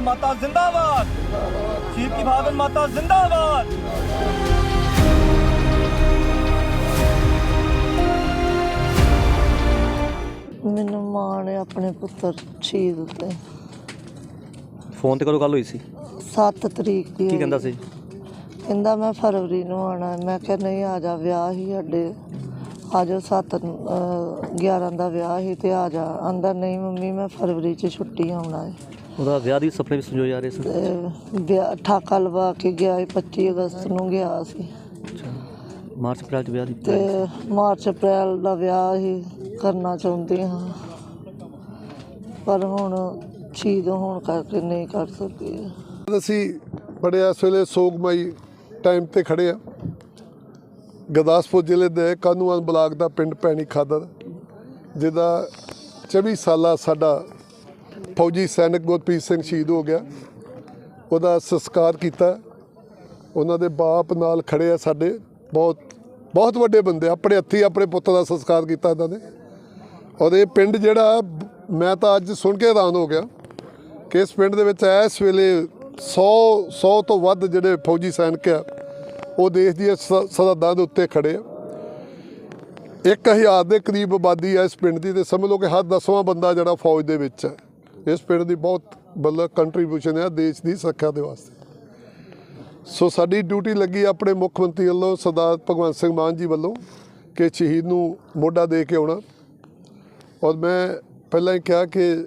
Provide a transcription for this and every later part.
ਮਾਤਾ ਜ਼ਿੰਦਾਬਾਦ। ਮੈਨੂੰ ਮਾਣ ਹੈ ਆਪਣੇ ਪੁੱਤਰ ਸ਼ਹੀਦ ਉੱਤੇ ਫੋਨ ਤੇ ਕਦੋਂ ਗੱਲ ਹੋਈ ਸੀ? 7 ਤਰੀਕ ਦੀ ਕੀ। ਕਹਿੰਦਾ ਸੀ? ਕਹਿੰਦਾ ਮੈਂ ਫਰਵਰੀ ਨੂੰ ਆਣਾ ਮੈਂ ਕਿਹਾ ਨਹੀਂ ਆ ਜਾ ਵਿਆਹ ਹੀ ਸਾਡੇ। ਆ ਜਾ 7 11 ਦਾ ਵਿਆਹ ਹੀ ਤੇ ਆ ਜਾ। ਆਂਦਾ ਨਹੀਂ ਮੰਮੀ ਮੈਂ ਫਰਵਰੀ 'ਚ ਛੁੱਟੀ ਆਉਣਾ ਹੈ। ਉਹਦਾ ਵਿਆਹ ਦੀ ਸੁਪਨੇ ਵੀ ਸੰਜੋਏ ਜਾ ਰਹੇ ਸੀ। ਤੇ ਵਿਆਹ ਠਾਕਾ ਲਵਾ ਕੇ ਗਿਆ ਸੀ 25 ਅਗਸਤ ਨੂੰ ਗਿਆ ਸੀ। ਅੱਛਾ ਮਾਰਚ ਅਪ੍ਰੈਲ ਚ ਵਿਆਹ ਦੀ ਤੇ ਮਾਰਚ ਅਪ੍ਰੈਲ ਦਾ ਵਿਆਹ ਹੀ ਕਰਨਾ ਚਾਹੁੰਦੇ ਹਾਂ। ਪਰ ਹੁਣ ਸ਼ਹੀਦ ਹੋਣ ਕਰਕੇ ਨਹੀਂ ਕਰ ਸਕੇ। ਅਸੀਂ ਬੜੇ ਇਸ ਵੇਲੇ ਸੋਗਮਈ ਟਾਈਮ ਤੇ ਖੜੇ ਆ। ਗੁਰਦਾਸਪੁਰ ਜ਼ਿਲ੍ਹੇ ਦੇ ਕਾਨੂੰਨ ਬਲਾਕ ਦਾ ਪਿੰਡ ਪੈਣੀ ਖਾਦਰ ਜਿਹਦਾ 24 ਸਾਲਾ ਸਾਡਾ ਫੌਜੀ ਸੈਨਿਕ ਗੁਰਪ੍ਰੀਤ ਸਿੰਘ ਸ਼ਹੀਦ ਹੋ ਗਿਆ। ਉਹਦਾ ਸੰਸਕਾਰ ਕੀਤਾ। ਉਹਨਾਂ ਦੇ ਬਾਪ ਨਾਲ ਖੜੇ ਆ ਸਾਡੇ। ਬਹੁਤ ਬਹੁਤ ਵੱਡੇ ਬੰਦੇ ਆਪਣੇ ਹੱਥੀ ਆਪਣੇ ਪੁੱਤ ਦਾ ਸੰਸਕਾਰ ਕੀਤਾ ਇਹਨਾਂ ਨੇ। ਔਰ ਇਹ ਪਿੰਡ ਜਿਹੜਾ, ਮੈਂ ਤਾਂ ਅੱਜ ਸੁਣ ਕੇ ਹੈਰਾਨ ਹੋ ਗਿਆ ਕਿ ਇਸ ਪਿੰਡ ਦੇ ਵਿੱਚ ਇਸ ਵੇਲੇ 100 100 ਤੋਂ ਵੱਧ ਜਿਹੜੇ ਫੌਜੀ ਸੈਨਿਕ ਆ, ਉਹ ਦੇਸ਼ ਦੀ ਸ- ਸਰਹੱਦਾਂ ਦੇ ਉੱਤੇ ਖੜੇ ਆ। 1000 ਦੇ ਕਰੀਬ ਆਬਾਦੀ ਆ ਇਸ ਪਿੰਡ ਦੀ ਤੇ ਸਮਝ ਲਓ ਕਿ ਹਰ ਦਸਵਾਂ ਬੰਦਾ ਜਿਹੜਾ ਫੌਜ ਦੇ ਵਿੱਚ ਹੈ ਇਸ ਪਿੰਡ ਦੀ ਬਹੁਤ ਮਤਲਬ ਕੰਟਰੀਬਿਊਸ਼ਨ ਹੈ ਦੇਸ਼ ਦੀ ਸੁਰੱਖਿਆ ਦੇ ਵਾਸਤੇ। ਸੋ ਸਾਡੀ ਡਿਊਟੀ ਲੱਗੀ ਆਪਣੇ ਮੁੱਖ ਮੰਤਰੀ ਵੱਲੋਂ ਸਰਦਾਰ ਭਗਵੰਤ ਸਿੰਘ ਮਾਨ ਜੀ ਵੱਲੋਂ ਕਿ ਸ਼ਹੀਦ ਨੂੰ ਮੋਢਾ ਦੇ ਕੇ ਆਉਣਾ। ਔਰ ਮੈਂ ਪਹਿਲਾਂ ਹੀ ਕਿਹਾ ਕਿ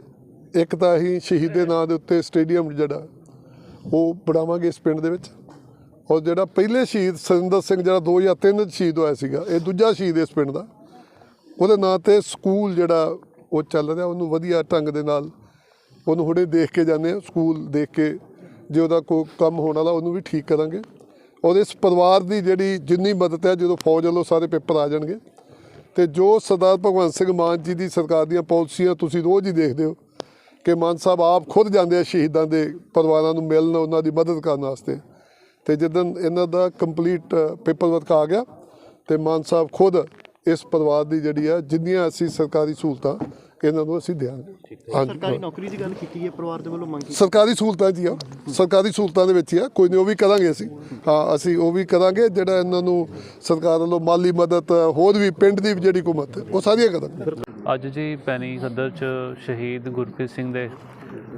ਇੱਕ ਤਾਂ ਅਸੀਂ ਸ਼ਹੀਦ ਦੇ ਨਾਂ ਦੇ ਉੱਤੇ ਸਟੇਡੀਅਮ ਜਿਹੜਾ, ਉਹ ਬਣਾਵਾਂਗੇ ਇਸ ਪਿੰਡ ਦੇ ਵਿੱਚ। ਔਰ ਜਿਹੜਾ ਪਹਿਲੇ ਸ਼ਹੀਦ ਸਰਿੰਦਰ ਸਿੰਘ, ਜਿਹੜਾ 2003 ਚ ਸ਼ਹੀਦ ਹੋਇਆ ਸੀਗਾ, ਇਹ ਦੂਜਾ ਸ਼ਹੀਦ ਇਸ ਪਿੰਡ ਦਾ। ਉਹਦੇ ਨਾਂ ਤੇ ਸਕੂਲ ਜਿਹੜਾ ਉਹ ਚੱਲ ਰਿਹਾ, ਉਹਨੂੰ ਵਧੀਆ ਢੰਗ ਦੇ ਨਾਲ ਉਹਨੂੰ ਹੁਣੇ ਦੇਖ ਕੇ ਜਾਂਦੇ ਆ ਸਕੂਲ ਦੇਖ ਕੇ ਜੇ ਉਹਦਾ ਕੋਈ ਕੰਮ ਹੋਣ ਵਾਲਾ, ਉਹਨੂੰ ਵੀ ਠੀਕ ਕਰਾਂਗੇ। ਔਰ ਇਸ ਪਰਿਵਾਰ ਦੀ ਜਿਹੜੀ ਜਿੰਨੀ ਮਦਦ ਹੈ, ਜਦੋਂ ਫੌਜ ਵੱਲੋਂ ਸਾਰੇ ਪੇਪਰ ਆ ਜਾਣਗੇ। ਤੇ ਜੋ ਸਰਦਾਰ ਭਗਵੰਤ ਸਿੰਘ ਮਾਨ ਜੀ ਦੀ ਸਰਕਾਰ ਦੀਆਂ ਪਾਲਿਸੀਆਂ ਤੁਸੀਂ ਰੋਜ਼ ਹੀ ਦੇਖਦੇ ਹੋ ਕਿ ਮਾਨ ਸਾਹਿਬ ਆਪ ਖੁਦ ਜਾਂਦੇ ਆ ਸ਼ਹੀਦਾਂ ਦੇ ਪਰਿਵਾਰਾਂ ਨੂੰ ਮਿਲਣ, ਉਹਨਾਂ ਦੀ ਮਦਦ ਕਰਨ ਵਾਸਤੇ। ਤੇ ਜਦੋਂ ਇਹਨਾਂ ਦਾ ਕੰਪਲੀਟ ਪੇਪਰ ਵਰਕ ਆ ਗਿਆ, ਤੇ ਮਾਨ ਸਾਹਿਬ ਖੁਦ ਇਸ ਪਰਿਵਾਰ ਦੀ ਜਿਹੜੀ ਆ, ਜਿੰਨੀਆਂ ਅਸੀਂ ਸਰਕਾਰੀ ਸਹੂਲਤਾਂ ਇਹਨਾਂ ਨੂੰ ਅਸੀਂ ਦਿਆਂਗੇ। ਸਰਕਾਰੀ ਨੌਕਰੀ ਦੀ ਗੱਲ ਕੀਤੀ ਹੈ ਪਰਿਵਾਰ ਦੇ ਵੱਲੋਂ ਮੰਗ ਸਰਕਾਰੀ ਸਹੂਲਤਾਂ ਜੀ ਆ। ਸਰਕਾਰੀ ਸਹੂਲਤਾਂ ਦੇ ਵਿੱਚ ਹੀ ਆ। ਕੋਈ ਨਹੀਂ ਉਹ ਵੀ ਕਰਾਂਗੇ ਅਸੀਂ। ਹਾਂ ਅਸੀਂ ਉਹ ਵੀ ਕਰਾਂਗੇ ਜਿਹੜਾ ਇਹਨਾਂ ਨੂੰ ਸਰਕਾਰ ਵੱਲੋਂ ਮਾਲੀ ਮਦਦ ਹੋਰ ਵੀ ਪਿੰਡ ਦੀ ਜਿਹੜੀ ਹਕੂਮਤ ਉਹ ਸਾਰੀਆਂ ਕਰਾਂਗੇ। ਅੱਜ ਜੀ ਪੈਣੀ ਸੱਦਰ ਚ ਸ਼ਹੀਦ ਗੁਰਪ੍ਰੀਤ ਸਿੰਘ ਦੇ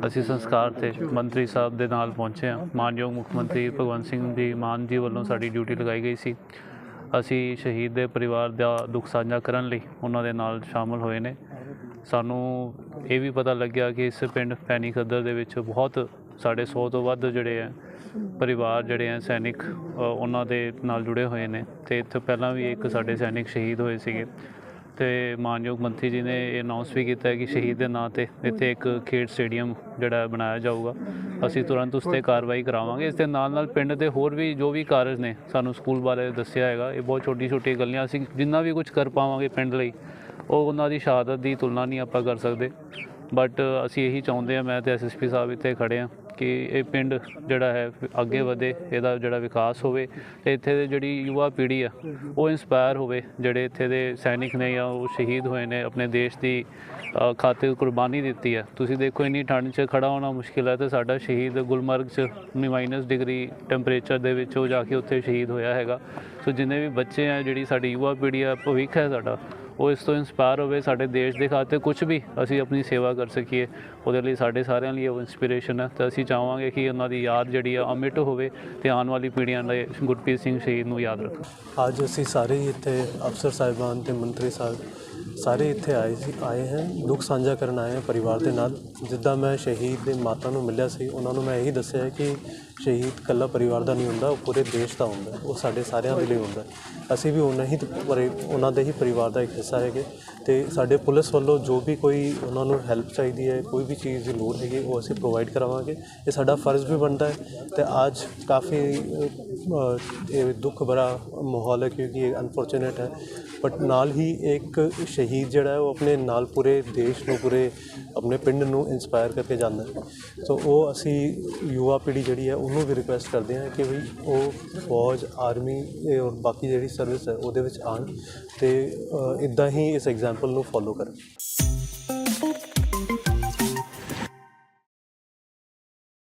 ਅਸੀਂ ਸੰਸਕਾਰ ਤੇ ਮੰਤਰੀ ਸਾਹਿਬ ਦੇ ਨਾਲ ਪਹੁੰਚੇ ਹਾਂ। ਮਾਨਯੋਗ ਮੁੱਖ ਮੰਤਰੀ ਭਗਵੰਤ ਸਿੰਘ ਜੀ ਮਾਨ ਜੀ ਵੱਲੋਂ ਸਾਡੀ ਡਿਊਟੀ ਲਗਾਈ ਗਈ ਸੀ। ਅਸੀਂ ਸ਼ਹੀਦ ਦੇ ਪਰਿਵਾਰ ਦਾ ਦੁੱਖ ਸਾਂਝਾ ਕਰਨ ਲਈ ਉਹਨਾਂ ਦੇ ਨਾਲ ਸ਼ਾਮਲ ਹੋਏ ਨੇ। ਸਾਨੂੰ ਇਹ ਵੀ ਪਤਾ ਲੱਗਿਆ ਕਿ ਇਸ ਪਿੰਡ ਪੈਣੀ ਖੱਦਰ ਦੇ ਵਿੱਚ ਬਹੁਤ ਸਾਡੇ 100 ਤੋਂ ਵੱਧ ਜਿਹੜੇ ਆ ਪਰਿਵਾਰ ਜਿਹੜੇ ਆ ਸੈਨਿਕ ਉਹਨਾਂ ਦੇ ਨਾਲ ਜੁੜੇ ਹੋਏ ਨੇ ਤੇ ਇੱਥੇ ਪਹਿਲਾਂ ਵੀ ਇੱਕ ਸਾਡੇ ਸੈਨਿਕ ਸ਼ਹੀਦ ਹੋਏ ਸੀਗੇ ਤੇ ਮਾਨਯੋਗ ਮੰਤਰੀ ਜੀ ਨੇ ਇਹ ਅਨਾਉਂਸ ਵੀ ਕੀਤਾ ਕਿ ਸ਼ਹੀਦ ਦੇ ਨਾਂ ਤੇ ਇੱਥੇ ਇੱਕ ਖੇਡ ਸਟੇਡੀਅਮ ਜਿਹੜਾ ਬਣਾਇਆ ਜਾਊਗਾ। ਅਸੀਂ ਤੁਰੰਤ ਉਸ ਤੇ ਕਾਰਵਾਈ ਕਰਾਵਾਂਗੇ। ਇਸ ਦੇ ਨਾਲ ਨਾਲ ਪਿੰਡ ਦੇ ਹੋਰ ਵੀ ਜੋ ਵੀ ਕਾਰਜ ਨੇ, ਸਾਨੂੰ ਸਕੂਲ ਬਾਰੇ ਦੱਸਿਆ ਹੈਗਾ। ਇਹ ਬਹੁਤ ਛੋਟੀ ਛੋਟੀ ਗੱਲਾਂ, ਅਸੀਂ ਜਿੰਨਾ ਵੀ ਕੁਝ ਕਰ ਪਾਵਾਂਗੇ ਪਿੰਡ ਲਈ ਉਹ ਉਹਨਾਂ ਦੀ ਸ਼ਹਾਦਤ ਦੀ ਤੁਲਨਾ ਨਹੀਂ ਆਪਾਂ ਕਰ ਸਕਦੇ। ਬਟ ਅਸੀਂ ਇਹੀ ਚਾਹੁੰਦੇ ਹਾਂ ਮੈਂ ਤੇ ਐਸਐਸਪੀ ਸਾਹਿਬ ਇੱਥੇ ਖੜੇ ਹਾਂ ਕਿ ਇਹ ਪਿੰਡ ਜਿਹੜਾ ਹੈ ਅੱਗੇ ਵਧੇ ਇਹਦਾ ਜਿਹੜਾ ਵਿਕਾਸ ਹੋਵੇ ਤੇ ਇੱਥੇ ਦੇ ਜਿਹੜੀ ਯੁਵਾ ਪੀੜ੍ਹੀ ਆ ਉਹ ਇਨਸਪਾਇਰ ਹੋਵੇ ਜਿਹੜੇ ਇੱਥੇ ਦੇ ਸੈਨਿਕ ਨੇ ਜਾਂ ਉਹ ਸ਼ਹੀਦ ਹੋਏ ਨੇ ਆਪਣੇ ਦੇਸ਼ ਦੀ ਅ, ਖਾਤਰ ਕੁਰਬਾਨੀ ਦਿੱਤੀ ਹੈ ਤੁਸੀਂ ਦੇਖੋ ਇੰਨੀ ਠੰਡ 'ਚ ਖੜਾ ਹੋਣਾ ਮੁਸ਼ਕਿਲ ਹੈ ਤੇ ਸਾਡਾ ਸ਼ਹੀਦ ਗੁਲਮਰਗ 'ਚ ਮਾਈਨਸ ਡਿਗਰੀ ਟੈਂਪਰੇਚਰ ਦੇ ਵਿੱਚ ਉਹ ਜਾ ਕੇ ਉੱਥੇ ਸ਼ਹੀਦ ਹੋਇਆ ਹੈਗਾ। ਸੋ ਜਿੰਨੇ ਵੀ ਬੱਚੇ ਆ ਜਿਹੜੀ ਸਾਡੀ ਯੁਵਾ ਪੀੜ੍ਹੀ ਆ ਭਵਿੱਖ ਹੈ ਸਾਡਾ ਉਹ ਇਸ ਤੋਂ ਇਨਸਪਾਇਰ ਹੋਵੇ ਸਾਡੇ ਦੇਸ਼ ਦੇ ਖਾਤੇ ਕੁਝ ਵੀ ਅਸੀਂ ਆਪਣੀ ਸੇਵਾ ਕਰ ਸਕੀਏ, ਉਹਦੇ ਲਈ ਸਾਡੇ ਸਾਰਿਆਂ ਲਈ ਉਹ ਇਨਸਪੀਰੇਸ਼ਨ ਹੈ ਤੇ ਅਸੀਂ ਚਾਹਾਂਗੇ ਕਿ ਉਹਨਾਂ ਦੀ ਯਾਦ ਜਿਹੜੀ ਆ, ਅਮਿਟ ਹੋਵੇ ਤੇ ਆਉਣ ਵਾਲੀ ਪੀੜ੍ਹੀਆਂ ਲਈ ਗੁਰਪ੍ਰੀਤ ਸਿੰਘ ਸ਼ਹੀਦ ਨੂੰ ਯਾਦ ਰੱਖੋ ਅੱਜ ਅਸੀਂ ਸਾਰੇ ਹੀ ਇੱਥੇ ਅਫਸਰ ਸਾਹਿਬਾਨ ਤੇ ਮੰਤਰੀ ਸਾਹਿਬ ਸਾਰੇ ਇੱਥੇ ਆਏ ਸੀ, ਆਏ ਹੈ, ਦੁੱਖ ਸਾਂਝਾ ਕਰਨ ਆਏ ਹੈ ਪਰਿਵਾਰ ਦੇ ਨਾਲ। ਜਿੱਦਾਂ ਮੈਂ ਸ਼ਹੀਦ ਦੇ ਮਾਤਾ ਨੂੰ ਮਿਲਿਆ ਸੀ, ਉਹਨਾਂ ਨੂੰ ਮੈਂ ਇਹੀ ਦੱਸਿਆ ਕਿ ਸ਼ਹੀਦ ਕੱਲਾ ਪਰਿਵਾਰ ਦਾ ਨਹੀਂ ਹੁੰਦਾ, ਉਹ ਪੂਰੇ ਦੇਸ਼ ਦਾ ਹੁੰਦਾ ਉਹ ਸਾਡੇ ਸਾਰਿਆਂ ਦੇ ਲਈ ਹੁੰਦਾ ਅਸੀਂ ਵੀ ਉਹਨਾਂ ਹੀ ਪਰਿ- ਉਹਨਾਂ ਦੇ ਹੀ ਪਰਿਵਾਰ ਦਾ ਇੱਕ ਹਿੱਸਾ ਹੈਗੇ। ਤੇ ਸਾਡੇ ਪੁਲਿਸ ਵੱਲੋਂ ਜੋ ਵੀ ਕੋਈ ਉਹਨਾਂ ਨੂੰ ਹੈਲਪ ਚਾਹੀਦੀ ਹੈ, ਕੋਈ ਵੀ ਚੀਜ਼ ਦੀ ਲੋੜ ਹੈਗੀ, ਉਹ ਅਸੀਂ ਪ੍ਰੋਵਾਈਡ ਕਰਾਵਾਂਗੇ। ਇਹ ਸਾਡਾ ਫਰਜ਼ ਵੀ ਬਣਦਾ ਹੈ ਤੇ ਅੱਜ ਕਾਫੀ ਇਹ ਦੁੱਖ ਭਰਾ ਮਾਹੌਲ ਹੈ ਕਿਉਂਕਿ ਇਹ ਅਨਫੋਰਚੂਨੇਟ ਹੈ। ਬਟ ਨਾਲ ਹੀ ਇੱਕ ਸ਼ਹੀਦ ਜਿਹੜਾ ਹੈ ਉਹ ਆਪਣੇ ਨਾਲ ਪੂਰੇ ਦੇਸ਼ ਨੂੰ, ਪੂਰੇ ਆਪਣੇ ਪਿੰਡ ਨੂੰ ਇਨਸਪਾਇਰ ਕਰਕੇ ਜਾਂਦਾ ਸੋ ਉਹ ਅਸੀਂ ਯੁਵਾ ਪੀੜ੍ਹੀ ਜਿਹੜੀ ਹੈ ਉਹਨੂੰ ਵੀ ਰਿਕੁਐਸਟ ਕਰਦੇ ਹਾਂ ਕਿ ਵੀ ਉਹ ਫੌਜ ਆਰਮੀ ਔਰ ਬਾਕੀ ਜਿਹੜੀ ਸਰਵਿਸ ਹੈ ਉਹਦੇ ਵਿੱਚ ਆਉਣ ਤੇ ਇਦਾਂ ਹੀ ਇਸ ਐਗਜ਼ਾਮਪਲ ਨੂੰ ਫੋਲੋ ਕਰਨ।